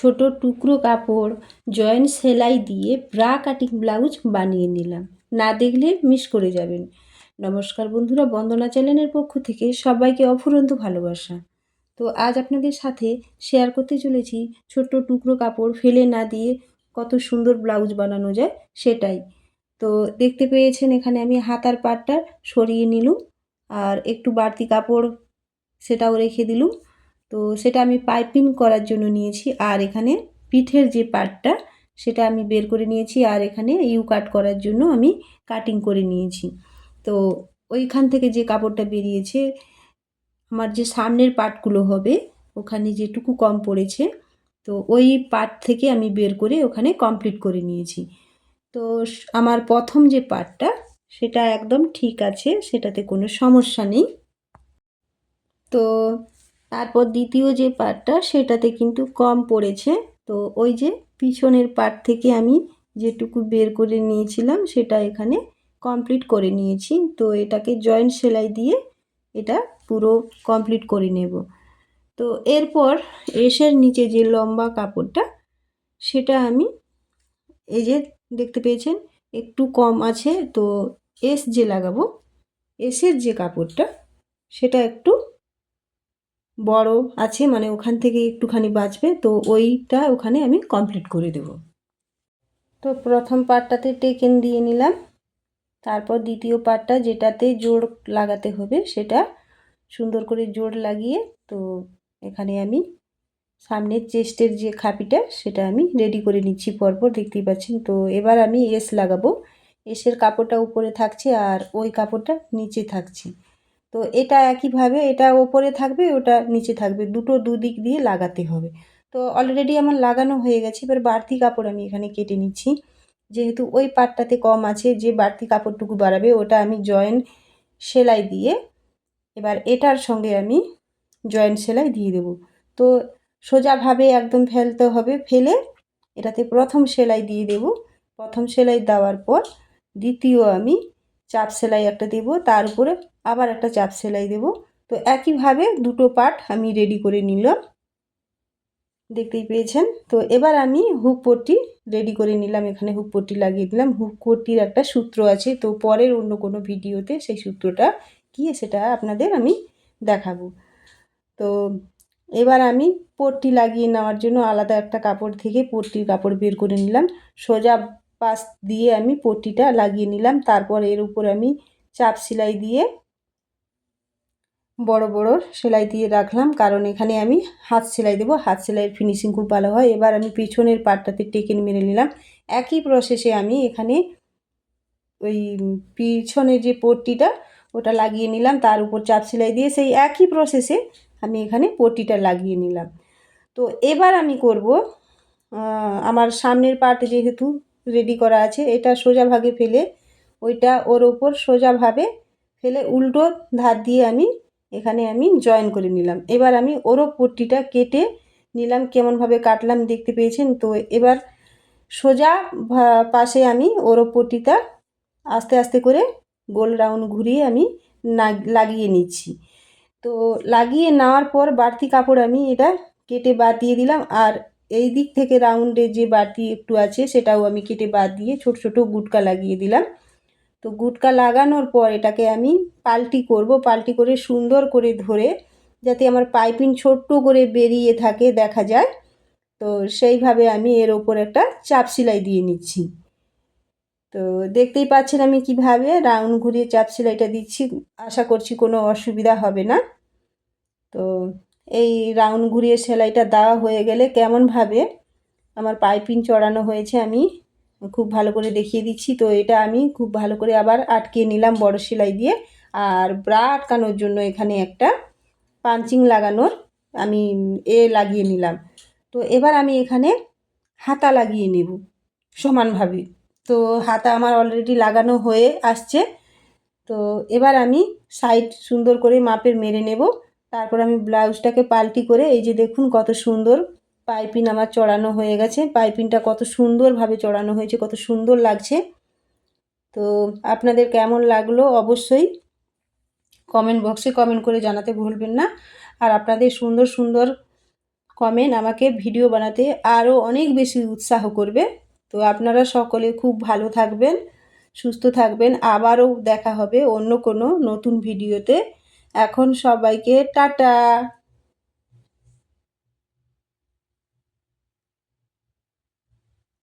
ছোট টুকরো কাপড় জয়েন্ট সেলাই দিয়ে ব্রা কাটিং ব্লাউজ বানিয়ে নিলাম। না দেখলে মিস করে যাবেন। নমস্কার বন্ধুরা, বন্দনা চ্যানেলের পক্ষ থেকে সবাইকে অফুরন্ত ভালোবাসা। তো আজ আপনাদের সাথে শেয়ার করতে চলেছি ছোট্ট টুকরো কাপড় ফেলে না দিয়ে কত সুন্দর ব্লাউজ বানানো যায় সেটাই। তো দেখতে পেয়েছেন এখানে আমি হাতার পাটটা সরিয়ে নিলুম আর একটু বাড়তি কাপড় সেটাও রেখে দিলুম। তো সেটা আমি পাইপিং করার জন্য নিয়েছি। আর এখানে পিঠের যে পার্টটা সেটা আমি বের করে নিয়েছি। আর এখানে ইউ কাট করার জন্য আমি কাটিং করে নিয়েছি। তো ওইখান থেকে যে কাপড়টা বেরিয়েছে, আমার যে সামনের পার্টগুলো হবে, ওখানে যেটুকু কম পড়েছে, তো ওই পার্ট থেকে আমি বের করে ওখানে কমপ্লিট করে নিয়েছি। তো আমার প্রথম যে পার্টটা সেটা একদম ঠিক আছে, সেটাতে কোনো সমস্যা নেই। তো তারপর দ্বিতীয় যে পার্টটা সেটাতে কিন্তু কম পড়েছে। তো ওই যে পিছনের পার্ট থেকে আমি যেটুকু বের করে নিয়েছিলাম, সেটা এখানে কমপ্লিট করে নিয়েছি। তো এটাকে জয়েন্ট সেলাই দিয়ে এটা পুরো কমপ্লিট করে নেব। তো এরপর এসের নিচে যে লম্বা কাপড়টা, সেটা আমি এই যে দেখতে পেয়েছেন, একটু কম আছে। তো এস যে লাগাবো, এসের যে কাপড়টা, সেটা একটু বড় আছে মানে ওখান থেকে একটুখানি বাঁচবে, তো ওইটা ওখানে আমি কমপ্লিট করে দেব। তো প্রথম পার্টটাতে টেকেন দিয়ে নিলাম। তারপর দ্বিতীয় পার্টটা যেটাতে জোড় লাগাতে হবে সেটা সুন্দর করে জোড় লাগিয়ে, তো এখানে আমি সামনের চেস্টের যে খাপিটা সেটা আমি রেডি করে নিচ্ছি পরপর, দেখতেই পাচ্ছেন। তো এবার আমি এস লাগাবো। এসের কাপড়টা উপরে থাকছে আর ওই কাপড়টা নিচে থাকছে। তো এটা একইভাবে এটা ওপরে থাকবে, ওটা নিচে থাকবে। দুটো দুদিক দিয়ে লাগাতে হবে। তো অলরেডি আমার লাগানো হয়ে গেছে। এবার বাড়তি কাপড় আমি এখানে কেটে নিচ্ছি। যেহেতু ওই পাটটাতে কম আছে, যে বাড়তি কাপড়টুকু বাড়াবে, ওটা আমি জয়েন্ট সেলাই দিয়ে এবার এটার সঙ্গে আমি জয়েন্ট সেলাই দিয়ে দেব। তো সোজাভাবে একদম ফেলতে হবে। ফেলে এটাতে প্রথম সেলাই দিয়ে দেব। প্রথম সেলাই দেওয়ার পর দ্বিতীয় আমি চাপ সেলাই একটা দেব, তার উপরে আবার একটা চাপ সেলাই দেব। তো একইভাবে দুটো পার্ট আমি রেডি করে নিলাম। দেখতেই পেয়েছেন? তো এবার আমি হুক পট্টি রেডি করে নিলাম, এখানে হুক পট্টি লাগিয়ে দিলাম। হুক পট্টির একটা সূত্র আছে, তো পরের অন্য কোনো ভিডিওতে সেই সূত্রটা কী সেটা আপনাদের আমি দেখাবো। তো এবার আমি পট্টি লাগিয়ে নেওয়ার জন্য আলাদা একটা কাপড় থেকে পট্টির কাপড় বের করে নিলাম। সোজা পাশ দিয়ে আমি পট্টিটা লাগিয়ে নিলাম। তারপর এর উপর আমি চাপ সেলাই দিয়ে বড় বড় সেলাই দিয়ে রাখলাম। কারণ এখানে আমি হাত সেলাই দেবো। হাত সেলাইয়ের ফিনিশিং খুব ভালো হয়। এবার আমি পিছনের পাটটাতে টেকেন মেরে নিলাম। একই প্রসেসে আমি এখানে ওই পিছনে যে পট্টিটা, ওটা লাগিয়ে নিলাম। তার উপর চাপ সেলাই দিয়ে সেই একই প্রসেসে আমি এখানে পট্টিটা লাগিয়ে নিলাম। তো এবার আমি করব আমার সামনের পার্ট যেহেতু রেডি করা আছে। এটা সোজা ভাগে ফেলে, ওইটা ওর ওপর সোজাভাবে ফেলে উল্টো ধার দিয়ে আমি এখানে আমি জয়েন করে নিলাম। এবার আমি ওরও পট্টিটা কেটে নিলাম কেমনভাবে কাটলাম দেখতে পেয়েছেন? তো এবার সোজা পাশে আমি ওরও পট্টিটা আস্তে আস্তে করে গোল রাউন্ড ঘুরিয়ে আমি লাগিয়ে নিচ্ছি। তো লাগিয়ে নেওয়ার পর বাড়তি কাপড় আমি এটা কেটে বাদ দিয়ে দিলাম। আর এই দিক থেকে রাউন্ডে যে বাড়তি একটু আছে সেটাও আমি কেটে বাদ দিয়ে ছোট ছোট গুটকা লাগিয়ে দিলাম। তো গুটকা লাগানোর পর এটাকে আমি পাল্টি করব, পাল্টি করে সুন্দর করে ধরে যাতে আমার পাইপিং ছোট্ট করে বেরিয়ে থাকে দেখা যায়। তো সেইভাবে আমি এর ওপর একটা চাপ সেলাই দিয়ে নিচ্ছি। তো দেখতেই পাচ্ছেন আমি কীভাবে রাউন্ড ঘুরিয়ে চাপ সেলাইটা দিচ্ছি, আশা করছি কোনো অসুবিধা হবে না। তো এই রাউন্ড ঘুরিয়ে সেলাইটা দেওয়া হয়ে গেলে কেমনভাবে আমার পাইপিং চড়ানো হয়েছে আমি খুব ভালো করে দেখিয়ে দিচ্ছি। তো এটা আমি খুব ভালো করে আবার আটকে নিলাম বড় সেলাই দিয়ে। আর ব্রা আটকানোর জন্য এখানে একটা পাঞ্চিং লাগানোর আমি এ লাগিয়ে নিলাম। তো এবার আমি এখানে হাতা লাগিয়ে নেব সমানভাবে। তো হাতা আমার অলরেডি লাগানো হয়ে আসছে। তো এবার আমি সাইড সুন্দর করে মাপের মেরে নেব। তারপর আমি ব্লাউজটাকে পাল্টি করে এই যে দেখুন কত সুন্দর পাইপিন আমার চড়ানো হয়ে গেছে। পাইপিনটা কত সুন্দরভাবে চড়ানো হয়েছে, কত সুন্দর লাগছে। তো আপনাদের কেমন লাগল অবশ্যই কমেন্ট বক্সে কমেন্ট করে জানাতে ভুলবেন না। আর আপনাদের সুন্দর সুন্দর কমেন্ট আমাকে ভিডিও বানাতে আরও অনেক বেশি উৎসাহ করবে। তো আপনারা সকলে খুব ভালো থাকবেন, সুস্থ থাকবেন। আবারও দেখা হবে অন্য কোনো নতুন ভিডিওতে। এখন সবাইকে টাটা।